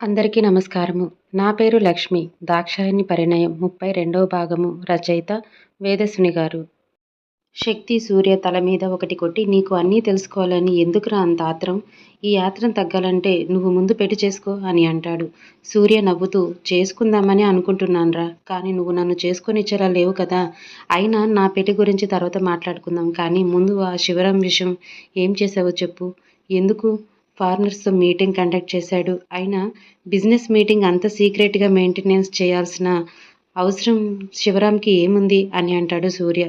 అందరికీ నమస్కారము. నా పేరు లక్ష్మి. దాక్షాయణి పరిణయం ముప్పై రెండవ భాగము. రచయిత వేదసుని గారు. శక్తి సూర్య తల మీద ఒకటి కొట్టి నీకు అన్నీ తెలుసుకోవాలని ఎందుకురా అంత ఆత్రం? ఈ ఆత్రం తగ్గాలంటే నువ్వు ముందు పెట్టి చేసుకో అని అంటాడు. సూర్య నవ్వుతూ చేసుకుందామని అనుకుంటున్నానురా. కానీ నువ్వు నన్ను చేసుకొనిచ్చేలా లేవు కదా. అయినా నా పెళ్ళి గురించి తర్వాత మాట్లాడుకుందాం. కానీ ముందు ఆ శివరాం విషయం ఏం చేసావో చెప్పు. ఎందుకు? ఫారినర్స్తో మీటింగ్ కండక్ట్ చేశాడు. అయినా బిజినెస్ మీటింగ్ అంత సీక్రెట్గా మెయింటెనెన్స్ చేయాల్సిన అవసరం శివరాంకి ఏముంది? అని అంటాడు సూర్య.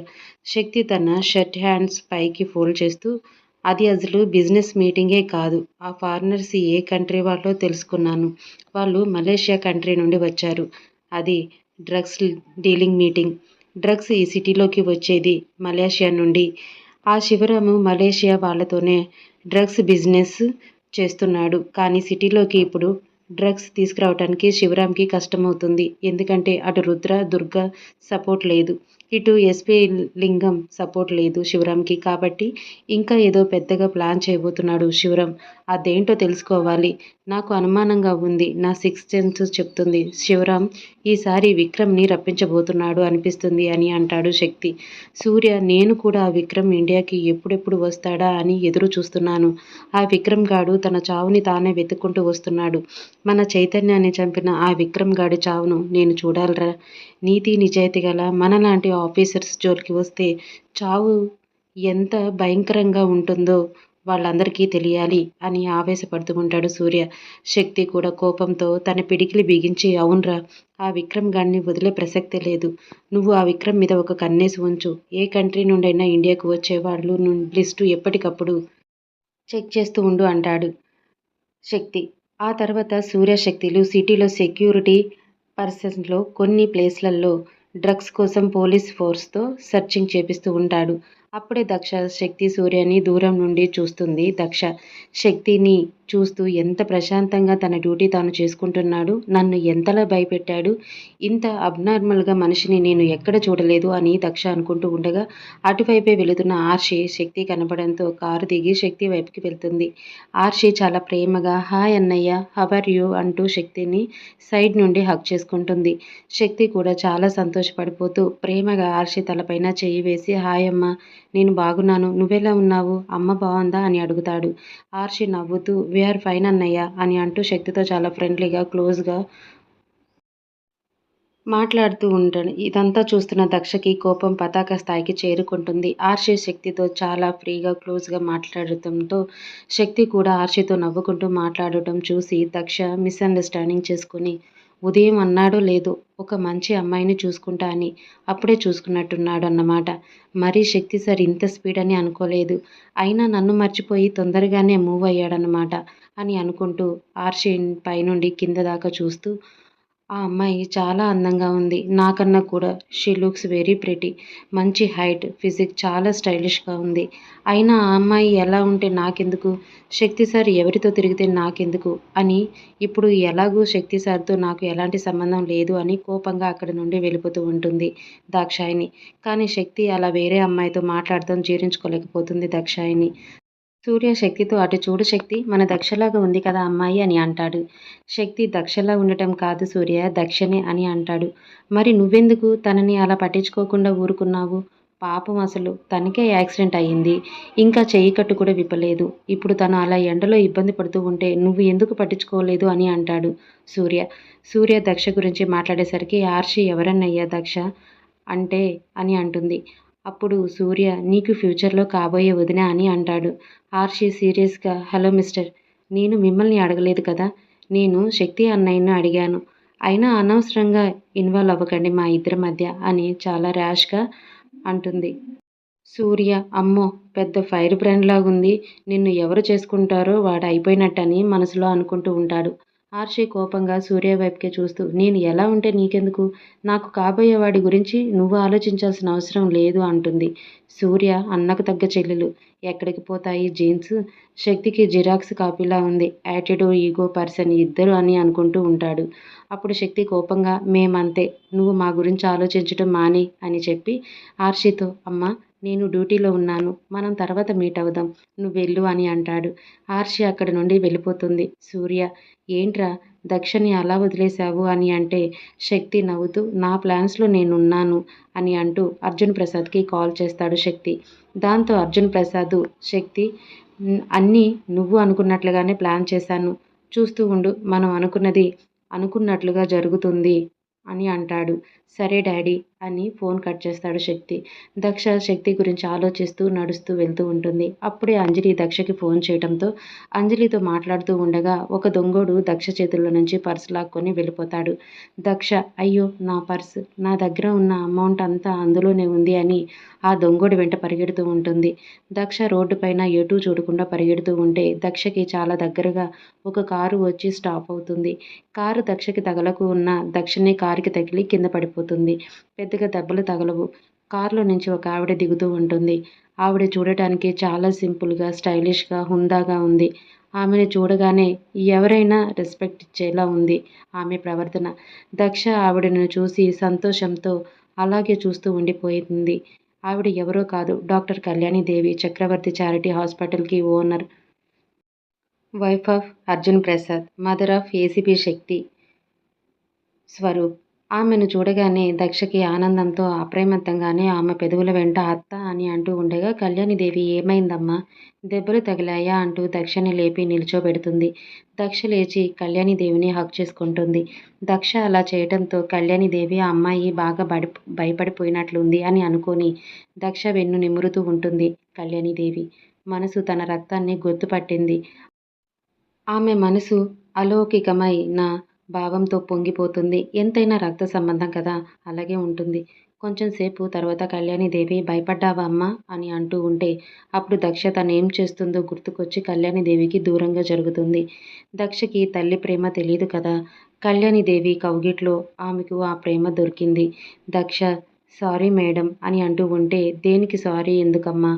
శక్తి తన షర్ట్ హ్యాండ్స్ పైకి ఫోల్డ్ చేస్తూ అది అసలు బిజినెస్ మీటింగే కాదు. ఆ ఫారినర్స్ ఏ కంట్రీ వాళ్ళో తెలుసుకున్నాను. వాళ్ళు మలేషియా కంట్రీ నుండి వచ్చారు. అది డ్రగ్స్ డీలింగ్ మీటింగ్. డ్రగ్స్ ఈ సిటీలోకి వచ్చేది మలేషియా నుండి. ఆ శివరాము మలేషియా వాళ్ళతోనే డ్రగ్స్ బిజినెస్ చేస్తున్నాడు. కానీ సిటీలోకి ఇప్పుడు డ్రగ్స్ తీసుకురావడానికి శివరాంకి కష్టమవుతుంది. ఎందుకంటే అటు రుద్ర దుర్గ సపోర్ట్ లేదు. ఇటు ఎస్పీ లింగం సపోర్ట్ లేదు శివరాంకి కాబట్టి ఇంకా ఏదో పెద్దగా ప్లాన్ చేయబోతున్నాడు శివరాం అదేంటో తెలుసుకోవాలి. నాకు అనుమానంగా ఉంది. నా సిక్స్ సెన్స్ చెప్తుంది. శివరాం ఈసారి విక్రమ్ని రప్పించబోతున్నాడు అనిపిస్తుంది అని అంటాడు శక్తి. సూర్య నేను కూడా ఆ విక్రమ్ ఇండియాకి ఎప్పుడెప్పుడు వస్తాడా అని ఎదురు చూస్తున్నాను. ఆ విక్రమ్ గాడు తన చావుని తానే వెతుక్కుంటూ వస్తున్నాడు. మన చైతన్యాన్ని చంపిన ఆ విక్రమ్ గాడి చావును నేను చూడాలరా? నీతి నిజాయితీ గల మనలాంటి ఆఫీసర్స్ జోలికి వస్తే చావు ఎంత భయంకరంగా ఉంటుందో వాళ్ళందరికీ తెలియాలి అని ఆవేశపడుతూ ఉంటాడు సూర్య. శక్తి కూడా కోపంతో తన పిడికిలి బిగించి అవునరా ఆ విక్రమ్ గాడిని వదిలే ప్రసక్తే లేదు. నువ్వు ఆ విక్రమ్ మీద ఒక కన్నేసి ఉంచు. ఏ కంట్రీ నుండైనా ఇండియాకు వచ్చే వాళ్ళు లిస్టు ఎప్పటికప్పుడు చెక్ చేస్తూ ఉండు అంటాడు శక్తి. ఆ తర్వాత సూర్య శక్తిలు సిటీలో సెక్యూరిటీ పర్సన్స్లో కొన్ని ప్లేస్లలో డ్రగ్స్ కోసం పోలీస్ ఫోర్స్తో సర్చింగ్ చేపిస్తూ ఉంటాడు. అప్పుడే దక్ష శక్తి సూర్యని దూరం నుండి చూస్తుంది. దక్ష శక్తిని చూస్తూ ఎంత ప్రశాంతంగా తన డ్యూటీ తాను చేసుకుంటున్నాడు నన్ను ఎంతలా భయపెట్టాడు ఇంత అబ్నార్మల్గా మనిషిని నేను ఎక్కడ చూడలేదు అని దక్ష అనుకుంటూ ఉండగా అటువైపే వెళుతున్న ఆర్షి శక్తి కనపడంతో కారు దిగి శక్తి వైపుకి వెళ్తుంది. ఆర్షి చాలా ప్రేమగా హాయ్ అన్నయ్య హవర్ యూ? అంటూ శక్తిని సైడ్ నుండి హక్ చేసుకుంటుంది. శక్తి కూడా చాలా సంతోషపడిపోతూ ప్రేమగా ఆర్షి తలపైన చేయి వేసి హాయ్ అమ్మ నేను బాగున్నాను. నువ్వెలా ఉన్నావు? అమ్మ బాగుందా అని అడుగుతాడు. ఆర్షి నవ్వుతూ వీఆర్ ఫైన్ అన్నయ్య అని అంటూ శక్తితో చాలా ఫ్రెండ్లీగా క్లోజ్గా మాట్లాడుతూ ఉంటాడు. ఇదంతా చూస్తున్న దక్షకి కోపం పతాక స్థాయికి చేరుకుంటుంది. ఆర్షి శక్తితో చాలా ఫ్రీగా క్లోజ్గా మాట్లాడటంతో శక్తి కూడా ఆర్షితో నవ్వుకుంటూ మాట్లాడటం చూసి దక్ష మిస్అండర్స్టాండింగ్ చేసుకుని ఉదయం అన్నాడో లేదో ఒక మంచి అమ్మాయిని చూసుకుంటా అని అప్పుడే చూసుకున్నట్టున్నాడు అన్నమాట మరీ శక్తి సార్ ఇంత స్పీడ్ అని అనుకోలేదు. అయినా నన్ను మర్చిపోయి తొందరగానే మూవ్ అయ్యాడనమాట అని అనుకుంటూ ఆర్షిన్ పైనుండి కింద దాకా చూస్తూ ఆ అమ్మాయి చాలా అందంగా ఉంది. నాకన్నా కూడా. She looks very pretty. మంచి హైట్ ఫిజిక్ చాలా స్టైలిష్గా ఉంది. అయినా ఆ అమ్మాయి ఎలా ఉంటే నాకెందుకు? శక్తి సార్ ఎవరితో తిరిగితే నాకెందుకు? అని ఇప్పుడు ఎలాగూ శక్తి సార్తో నాకు ఎలాంటి సంబంధం లేదు అని కోపంగా అక్కడి నుండి వెళ్ళిపోతూ ఉంటుంది దాక్షాయిని కానీ శక్తి అలా వేరే అమ్మాయితో మాట్లాడటం జీర్ణించుకోలేకపోతుంది దాక్షాయిని సూర్య శక్తితో అటు చూడు శక్తి మన దక్షలాగా ఉంది కదా అమ్మాయి అని అంటాడు. శక్తి దక్షలా ఉండటం కాదు సూర్య దక్షనే అని అంటాడు. మరి నువ్వెందుకు తనని అలా పట్టించుకోకుండా ఊరుకున్నావు? పాపం అసలు తనకే యాక్సిడెంట్ అయ్యింది. ఇంకా చెయ్యి కట్టు కూడా విప్పలేదు. ఇప్పుడు తను అలా ఎండలో ఇబ్బంది పడుతూ ఉంటే నువ్వు ఎందుకు పట్టించుకోలేదు అని అంటాడు సూర్య. సూర్య దక్ష గురించి మాట్లాడేసరికి ఆర్షి ఎవరన్నయ్యా దక్ష? అంటే అని అంటుంది. అప్పుడు సూర్య నీకు ఫ్యూచర్లో కాబోయే వదిన అని అంటాడు. ఆర్షి సీరియస్గా హలో మిస్టర్ నేను మిమ్మల్ని అడగలేదు కదా? నేను శక్తి అన్నయ్యను అడిగాను. అయినా అనవసరంగా ఇన్వాల్వ్ అవ్వకండి మా ఇద్దరి మధ్య అని చాలా ర్యాష్గా అంటుంది. సూర్య అమ్మో పెద్ద ఫైర్ బ్రాండ్ లాగుంది. నిన్ను ఎవరు చేసుకుంటారో వాడు అయిపోయినట్టని మనసులో అనుకుంటూ ఉంటాడు. ఆర్షి కోపంగా సూర్య వైపుకే చూస్తూ నేను ఎలా ఉంటే నీకెందుకు? నాకు కాబోయేవాడి గురించి నువ్వు ఆలోచించాల్సిన అవసరం లేదు అంటుంది. సూర్య అన్నకు తగ్గ చెల్లెలు. ఎక్కడికి పోతాయి జీన్స్? శక్తికి జిరాక్స్ కాపీలా ఉంది. యాటిట్యూడ్ ఈగో పర్సన్ ఇద్దరు అని అనుకుంటూ ఉంటాడు. అప్పుడు శక్తి కోపంగా మేమంతే. నువ్వు మా గురించి ఆలోచించడం మానే అని చెప్పి ఆర్షితో అమ్మ నేను డ్యూటీలో ఉన్నాను. మనం తర్వాత మీట్ అవుదాం. నువ్వు వెళ్ళు అని అంటాడు. ఆర్షి అక్కడి నుండి వెళ్ళిపోతుంది. సూర్య ఏంట్రా? దక్షని అలా వదిలేశావు అని అంటే శక్తి నవ్వుతూ నా ప్లాన్స్లో నేనున్నాను అని అంటూ అర్జున్ ప్రసాద్కి కాల్ చేస్తాడు శక్తి. దాంతో అర్జున్ ప్రసాద్ శక్తి అన్నీ నువ్వు అనుకున్నట్లుగానే ప్లాన్ చేశాను. చూస్తూ ఉండు మనం అనుకున్నది అనుకున్నట్లుగా జరుగుతుంది అని అంటాడు. సరే డాడీ అని ఫోన్ కట్ చేస్తాడు శక్తి. దక్ష శక్తి గురించి ఆలోచిస్తూ నడుస్తూ వెళ్తూ ఉంటుంది. అప్పుడే అంజలి దక్షకి ఫోన్ చేయడంతో అంజలితో మాట్లాడుతూ ఉండగా ఒక దొంగోడు దక్ష చేతుల్లో నుంచి పర్స్ లాక్కొని వెళ్ళిపోతాడు. దక్ష అయ్యో నా పర్స్. నా దగ్గర ఉన్న అమౌంట్ అంతా అందులోనే ఉంది అని ఆ దొంగోడు వెంట పరిగెడుతూ ఉంటుంది. దక్ష రోడ్డు పైన ఎటూ చూడకుండా పరిగెడుతూ ఉంటే దక్షకి చాలా దగ్గరగా ఒక కారు వచ్చి స్టాప్ అవుతుంది. కారు దక్షకి తగలకు ఉన్న దక్షనే కారుకి తగిలి కింద పడిపోతుంది పెద్దగా దెబ్బలు తగలవు. కారులో నుంచి ఒక ఆవిడ దిగుతూ ఉంటుంది. ఆవిడ చూడటానికి చాలా సింపుల్గా స్టైలిష్గా హుందాగా ఉంది. ఆమెను చూడగానే ఎవరైనా రెస్పెక్ట్ ఇచ్చేలా ఉంది ఆమె ప్రవర్తన. దక్ష ఆవిడను చూసి సంతోషంతో అలాగే చూస్తూ ఉండిపోయింది. ఆవిడ ఎవరో కాదు డాక్టర్ కళ్యాణి దేవి చక్రవర్తి చారిటీ హాస్పిటల్కి owner. Wife of Arjun Prasad mother of ACP Shakti Swaroop. ఆమెను చూడగానే దక్షకి ఆనందంతో అప్రయత్నంగానే ఆమె పెదవుల వెంట అత్త అని అంటూ ఉండగా కళ్యాణిదేవి ఏమైందమ్మా? దెబ్బలు తగిలాయా? అంటూ దక్షని లేపి నిల్చోబెడుతుంది. దక్ష లేచి కళ్యాణిదేవిని హక్ చేసుకుంటుంది. దక్ష అలా చేయడంతో కళ్యాణిదేవి ఆ అమ్మాయి బాగా బడి భయపడిపోయినట్లుంది అని అనుకొని దక్ష వెన్ను నిమురుతూ ఉంటుంది కళ్యాణిదేవి. మనసు తన రక్తాన్ని గుర్తుపట్టింది. ఆమె మనసు అలౌకికమైన భావంతో పొంగిపోతుంది. ఎంతైనా రక్త సంబంధం కదా? అలాగే ఉంటుంది. కొంచెం సేపు తర్వాత కళ్యాణిదేవి భయపడ్డావా అమ్మా? అని అంటూ ఉంటే అప్పుడు దక్ష తను ఏం చేస్తుందో గుర్తుకొచ్చి కళ్యాణిదేవికి దూరంగా జరుగుతుంది. దక్షకి తల్లి ప్రేమ తెలియదు కదా? కళ్యాణిదేవి కౌగిట్లో ఆమెకు ఆ ప్రేమ దొరికింది. దక్ష సారీ మేడం అని అంటూ ఉంటే దేనికి సారీ ఎందుకమ్మా?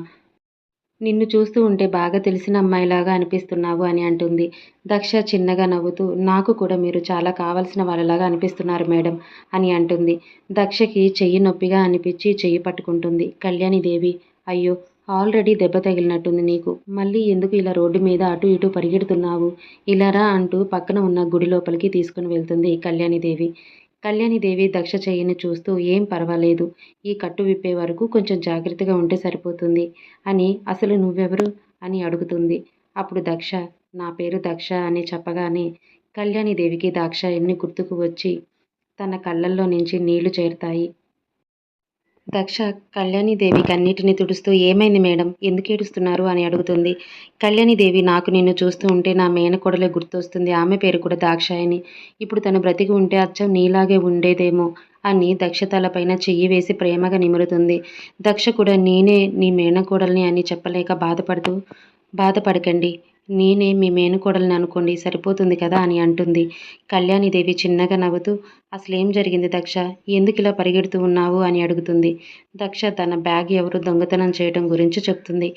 నిన్ను చూస్తూ ఉంటే బాగా తెలిసిన అమ్మాయిలాగా అనిపిస్తున్నావు అని అంటుంది. దక్ష చిన్నగా నవ్వుతూ నాకు కూడా మీరు చాలా కావలసిన వాళ్ళలాగా అనిపిస్తున్నారు మేడం అని అంటుంది. దక్షకి చెయ్యి నొప్పిగా అనిపించి చెయ్యి పట్టుకుంటుంది. కళ్యాణిదేవి అయ్యో ఆల్రెడీ దెబ్బ తగిలినట్టుంది నీకు. మళ్ళీ ఎందుకు ఇలా రోడ్డు మీద అటు ఇటు పరిగెడుతున్నావు? ఇలారా అంటూ పక్కన ఉన్న గుడి లోపలికి తీసుకుని వెళ్తుంది కళ్యాణిదేవి కళ్యాణిదేవి దక్ష చెయ్యిని చూస్తూ ఏం పర్వాలేదు. ఈ కట్టు విప్పే వరకు కొంచెం జాగ్రత్తగా ఉంటే సరిపోతుంది అని అసలు నువ్వెవరు అని అడుగుతుంది. అప్పుడు దక్ష నా పేరు దక్ష అని చెప్పగానే కళ్యాణిదేవికి దాక్ష ఎన్ని గుర్తుకు వచ్చి తన కళ్ళల్లో నుంచి నీళ్ళు చేరుతాయి. దక్ష కళ్యాణిదేవి కన్నీటిని తుడుస్తూ ఏమైంది మేడం? ఎందుకు ఏడుస్తున్నారు? అని అడుగుతుంది. కళ్యాణిదేవి నాకు నిన్ను చూస్తూ ఉంటే నా మేనకోడలే గుర్తొస్తుంది. ఆమె పేరు కూడా దాక్షాయని ఇప్పుడు తను బ్రతికి ఉంటే అచ్చం నీలాగే ఉండేదేమో అని దక్ష తలపైన చెయ్యి వేసి ప్రేమగా నిమురుతుంది. దక్ష కూడా నేనే నీ మేనకోడల్ని అని చెప్పలేక బాధపడుతూ బాధపడకండి. నేనే మీ మేనకోడల్ని అనుకోండి సరిపోతుంది కదా అని అంటుంది. కళ్యాణిదేవి చిన్నగా నవ్వుతూ అసలేం జరిగింది దక్ష? ఎందుకు ఇలా పరిగెడుతూ ఉన్నావు? అని అడుగుతుంది. దక్ష తన బ్యాగ్ ఎవరు దొంగతనం చేయడం గురించి చెప్తుంది.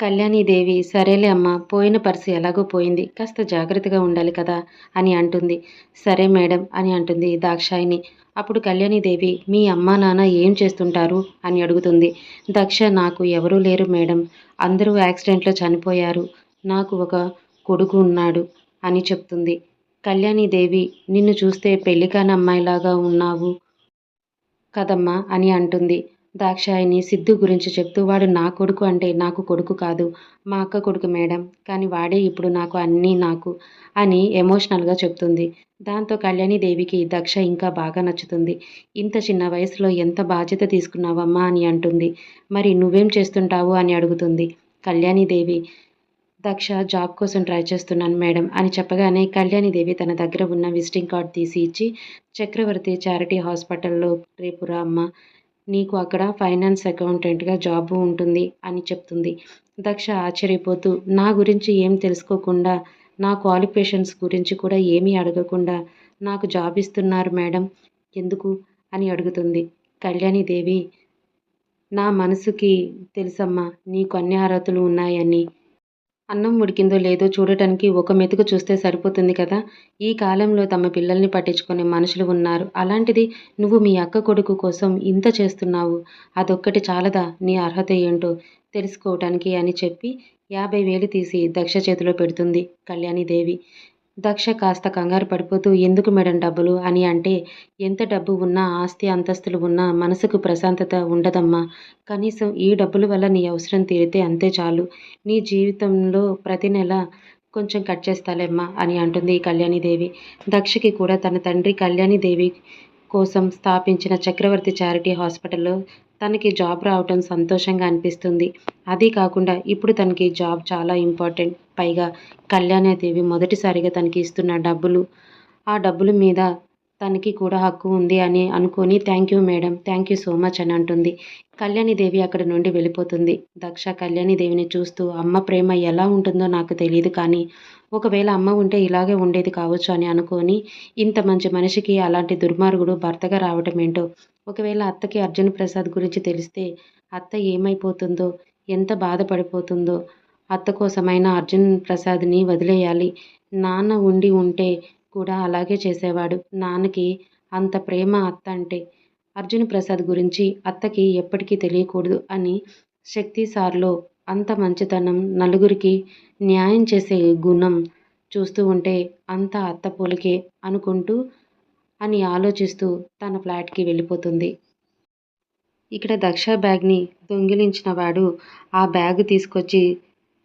కళ్యాణిదేవి సరేలే అమ్మా పోయిన పర్సు ఎలాగో పోయింది కాస్త జాగ్రత్తగా ఉండాలి కదా అని అంటుంది. సరే మేడం అని అంటుంది దాక్షాయిని అప్పుడు కళ్యాణిదేవి మీ అమ్మా నాన్న ఏం చేస్తుంటారు? అని అడుగుతుంది. దక్ష నాకు ఎవరూ లేరు మేడం. అందరూ యాక్సిడెంట్లో చనిపోయారు. నాకు ఒక కొడుకు ఉన్నాడు అని చెప్తుంది. కళ్యాణిదేవి నిన్ను చూస్తే పెళ్ళి కాని అమ్మాయిలాగా ఉన్నావు కదమ్మా అని అంటుంది. దాక్షాయిని సిద్ధు గురించి చెప్తూ వాడు నా కొడుకు అంటే నాకు కొడుకు కాదు మా అక్క కొడుకు మేడం కానీ వాడే ఇప్పుడు నాకు అన్నీ నాకు అని ఎమోషనల్గా చెప్తుంది. దాంతో కళ్యాణి దేవికి దక్ష ఇంకా బాగా నచ్చుతుంది. ఇంత చిన్న వయసులో ఎంత బాధ్యత తీసుకున్నావమ్మా అని అంటుంది. మరి నువ్వేం చేస్తుంటావు అని అడుగుతుంది. కళ్యాణి దేవి దక్ష జాబ్ కోసం ట్రై చేస్తున్నాను మేడం అని చెప్పగానే కళ్యాణిదేవి తన దగ్గర ఉన్న విజిటింగ్ కార్డ్ తీసి ఇచ్చి చక్రవర్తి చారిటీ హాస్పిటల్లో రేపు అమ్మ. నీకు అక్కడ ఫైనాన్స్ అకౌంటెంట్గా జాబు ఉంటుంది అని చెప్తుంది. దక్ష ఆశ్చర్యపోతూ నా గురించి ఏం తెలుసుకోకుండా నా క్వాలిఫికేషన్స్ గురించి కూడా ఏమీ అడగకుండా నాకు జాబ్ ఇస్తున్నారు మేడం. ఎందుకు? అని అడుగుతుంది. కళ్యాణిదేవి నా మనసుకి తెలుసమ్మా నీకు అన్ని అర్హతలు ఉన్నాయని. అన్నం ఉడికిందో లేదో చూడటానికి ఒక మెతుకు చూస్తే సరిపోతుంది కదా? ఈ కాలంలో తమ పిల్లల్ని పట్టించుకునే మనుషులు ఉన్నారు. అలాంటిది నువ్వు మీ అక్క కొడుకు కోసం ఇంత చేస్తున్నావు? అదొక్కటి చాలదా? నీ అర్హత ఏంటో తెలుసుకోవటానికి అని చెప్పి యాభై వేలు తీసి దక్ష చేతిలో పెడుతుంది కళ్యాణిదేవి. దక్ష కాస్త కంగారు పడిపోతూ ఎందుకు మేడం డబ్బులు అని అంటే ఎంత డబ్బు ఉన్నా ఆస్తి అంతస్తులు ఉన్నా మనసుకు ప్రశాంతత ఉండదమ్మా. కనీసం ఈ డబ్బుల వల్ల నీ అవసరం తీరితే అంతే చాలు. నీ జీవితంలో ప్రతి నెల కొంచెం కట్ చేస్తాలేమ్మా అని అంటుంది కళ్యాణిదేవి. దక్షకి కూడా తన తండ్రి కళ్యాణిదేవి కోసం స్థాపించిన చక్రవర్తి చారిటీ హాస్పిటల్లో తనకి జాబ్ రావటం సంతోషంగా అనిపిస్తుంది. అదీ కాకుండా ఇప్పుడు తనకి జాబ్ చాలా ఇంపార్టెంట్. పైగా కళ్యాణదేవి మొదటిసారిగా తనకి ఇస్తున్న డబ్బులు. ఆ డబ్బుల మీద తనకి కూడా హక్కు ఉంది అని అనుకొని thank you madam thank you so much అని అంటుంది. కళ్యాణిదేవి అక్కడి నుండి వెళ్ళిపోతుంది. దక్ష కళ్యాణిదేవిని చూస్తూ అమ్మ ప్రేమ ఎలా ఉంటుందో నాకు తెలియదు కానీ ఒకవేళ అమ్మ ఉంటే ఇలాగే ఉండేది కావచ్చు అని అనుకొని ఇంత మంచి మనిషికి అలాంటి దుర్మార్గుడు భర్తగా రావటం ఏంటో? ఒకవేళ అత్తకి అర్జున్ ప్రసాద్ గురించి తెలిస్తే అత్త ఏమైపోతుందో? ఎంత బాధపడిపోతుందో? అత్త కోసమైన అర్జున్ ప్రసాద్ని వదిలేయాలి. నాన్న ఉండి ఉంటే కూడా అలాగే చేసేవాడు. నాన్నకి అంత ప్రేమ అత్త అంటే అర్జున్ ప్రసాద్ గురించి అత్తకి ఎప్పటికీ తెలియకూడదు అని శక్తి సార్లో అంత మంచితనం నలుగురికి న్యాయం చేసే గుణం చూస్తూ ఉంటే అంత అత్త పోలికే అనుకుంటూ అని ఆలోచిస్తూ తన ఫ్లాట్కి వెళ్ళిపోతుంది. ఇక్కడ దక్ష బ్యాగ్ని దొంగిలించిన వాడు ఆ బ్యాగ్ తీసుకొచ్చి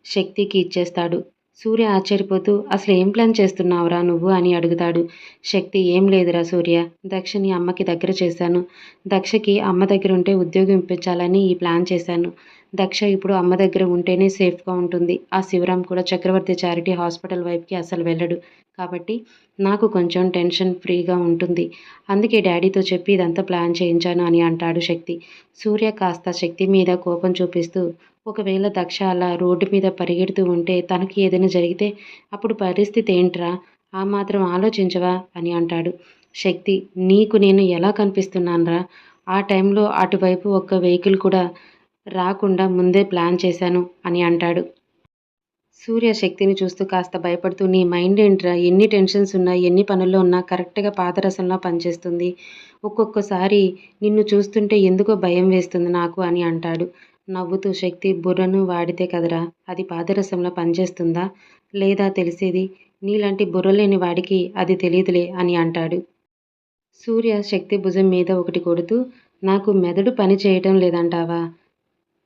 శక్తికి ఇచ్చేస్తాడు. సూర్య ఆశ్చర్యపోతూ అసలు ఏం ప్లాన్ చేస్తున్నావురా నువ్వు? అని అడుగుతాడు. శక్తి ఏం లేదురా సూర్య దక్షని అమ్మకి దగ్గర చేశాను. దక్షకి అమ్మ దగ్గర ఉంటే ఉద్యోగం ఇప్పించాలని ఈ ప్లాన్ చేశాను. దక్ష ఇప్పుడు అమ్మ దగ్గర ఉంటేనే సేఫ్గా ఉంటుంది. ఆ శివరాం కూడా చక్రవర్తి చారిటీ హాస్పిటల్ వైపుకి అసలు వెళ్ళడు. కాబట్టి నాకు కొంచెం టెన్షన్ ఫ్రీగా ఉంటుంది. అందుకే డాడీతో చెప్పి ఇదంతా ప్లాన్ చేయించాను అని అంటాడు శక్తి. సూర్య కాస్త శక్తి మీద కోపం చూపిస్తూ ఒకవేళ దక్ష అలా రోడ్డు మీద పరిగెడుతూ ఉంటే తనకి ఏదైనా జరిగితే అప్పుడు పరిస్థితి ఏంట్రా? ఆ మాత్రం ఆలోచించవా? అని అంటాడు. శక్తి నీకు నేను ఎలా కనిపిస్తున్నానరా? ఆ టైంలో అటువైపు ఒక్క వెహికల్ కూడా రాకుండా ముందే ప్లాన్ చేశాను అని అంటాడు. సూర్య శక్తిని చూస్తూ కాస్త భయపడుతూ నీ మైండ్ ఏంట్రా? ఎన్ని టెన్షన్స్ ఉన్నా ఎన్ని పనుల్లో ఉన్నా కరెక్ట్గా పాదరసంలో పనిచేస్తుంది. ఒక్కొక్కసారి నిన్ను చూస్తుంటే ఎందుకో భయం వేస్తుంది నాకు అని అంటాడు. నవ్వుతూ శక్తి బుర్రను వాడితే కదరా? అది పాదరసంలో పనిచేస్తుందా? లేదా తెలిసేది? నీలాంటి బుర్రలేని వాడికి అది తెలియదులే అని అంటాడు. సూర్య శక్తి భుజం మీద ఒకటి కొడుతూ నాకు మెదడు పని చేయటం లేదంటావా?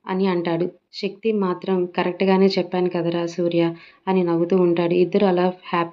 అని అంటాడు. శక్తి మాత్రం కరెక్ట్గానే చెప్పాను కదరా సూర్య అని నవ్వుతూ ఉంటాడు. ఇద్దరు అలా హ్యాపీ